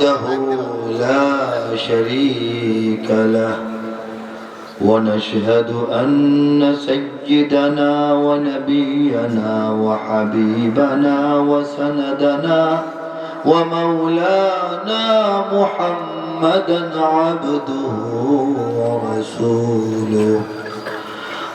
وحده لا شريك له. ونشهد أن سيدنا ونبينا وحبيبنا وسندنا ومولانا محمدا عبده ورسوله.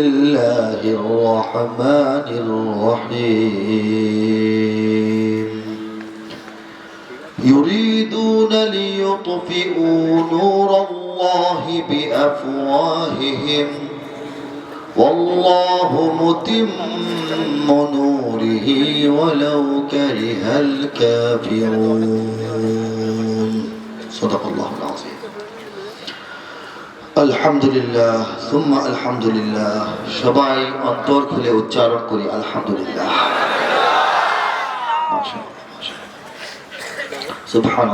الله الرحمن الرحيم. يريدون ليطفئوا نور الله بأفواههم. والله متم نوره ولو كره الكافرون. صدق الله العظيم. আলহামদুলিল্লাহ, সুম্মা আলহামদুলিল্লাহ। সবাই অন্তর খুলে উচ্চারণ করি, আলহামদুলিল্লাহ। সুবহান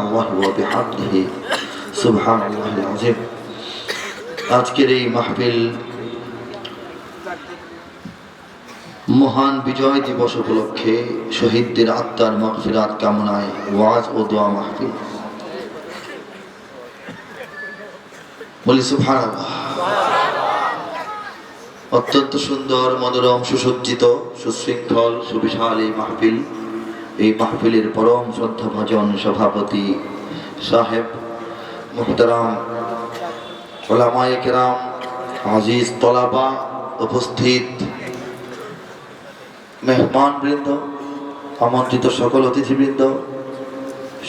আজকের এই মাহফিল মহান বিজয় দিবস উপলক্ষে শহীদদের আত্মার মাগফিরাত, কামনায় ওয়াজ ও দোয়া মাহফিল। বলি সুফান অত্যন্ত সুন্দর, মনোরম, সুসজ্জিত, সুশৃঙ্খল, সুবিশাল এই মাহফিল। এই মাহফিলের পরম শ্রদ্ধা ভজন সভাপতি সাহেব মুহতারাম ওলামায়ে কেরাম, আজিজ তলাবা উপস্থিত মেহমান বৃন্দ, আমন্ত্রিত সকল অতিথিবৃন্দ,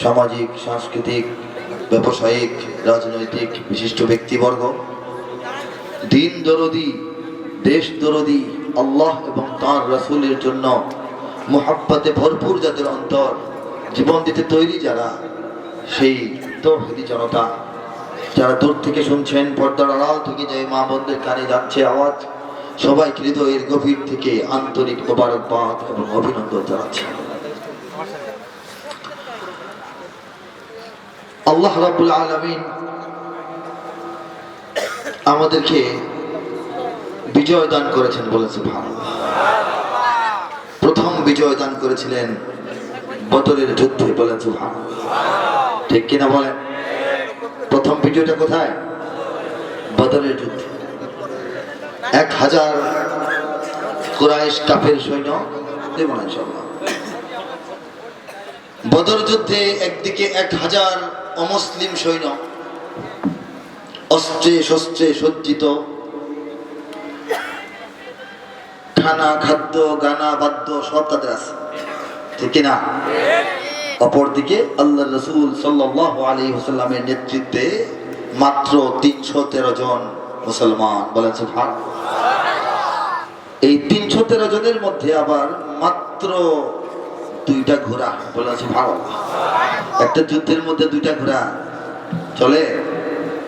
সামাজিক, সাংস্কৃতিক ব্যবসায়িক, রাজনৈতিক বিশিষ্ট ব্যক্তিবর্গ। দিন দরদি, দেশ দরদি, আল্লাহ এবং তার রাসুলের জন্য মোহাব্বতে ভরপুর যাদের অন্তর, জীবন দিতে তৈরি যারা, সেই তৌহিদি জনতা। যারা দূর থেকে শুনছেন, পর্দার আড়াল থেকে যে মা বোনদের কানে যাচ্ছে আওয়াজ সবাই হৃদয়ের গভীর থেকে আন্তরিক মোবারকবাদ এবং অভিনন্দন জানাচ্ছে। আল্লাহ রাবুল আলমিন আমাদেরকে বিজয় দান করেছেন বলেছে প্রথম বিজয় দান করেছিলেন বদরের যুদ্ধে বলেছে ঠিক কিনা বলেন? প্রথম বিজয়টা কোথায়? বদরের যুদ্ধে। এক হাজার কুরাইশ কাফের সৈন্য বদর যুদ্ধে একদিকে এক হাজার অমুসলিম সৈন্য। অস্ত্রে শস্ত্রে সজ্জিত। খানা খাদ্য, গানা, বাদ্য সব তাদের আছে। ঠিক কিনা? অপরদিকে আল্লাহ রসুল সাল্লাহ আলী হোসাল্লামের নেতৃত্বে মাত্র তিনশো তেরো জন মুসলমান। বলেছে ভাগ এই তিনশো তেরো জনের মধ্যে আবার মাত্র দুইটা ঘোড়া। বলেছে ভালো একটা যুদ্ধের মধ্যে দুইটা ঘোড়া চলে,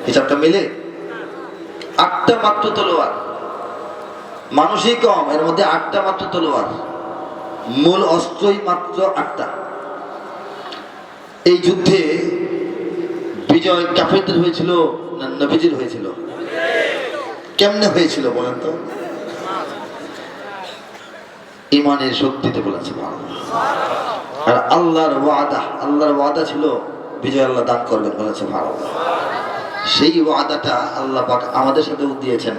হিসাবটা মিলে? আটটা মাত্র তলোয়ার। মানুষই কম, এর মধ্যে আটটা মাত্র তলোয়ার। মূল অস্ত্রই মাত্র আটটা। এই যুদ্ধে বিজয় কাফেরদের হয়েছিল না নবীজির হয়েছিল? কেমনে হয়েছিল বলেন তো? ইমানের শক্তিতে বলেছে ভালো আর আল্লাহর ওয়াদা আল্লাহর ওয়াদা ছিল বিজয় আল্লাহ দান করবেন বলেছে ভারত। সেই ওয়াদাটা আল্লাহ আমাদের সাথেও দিয়েছেন।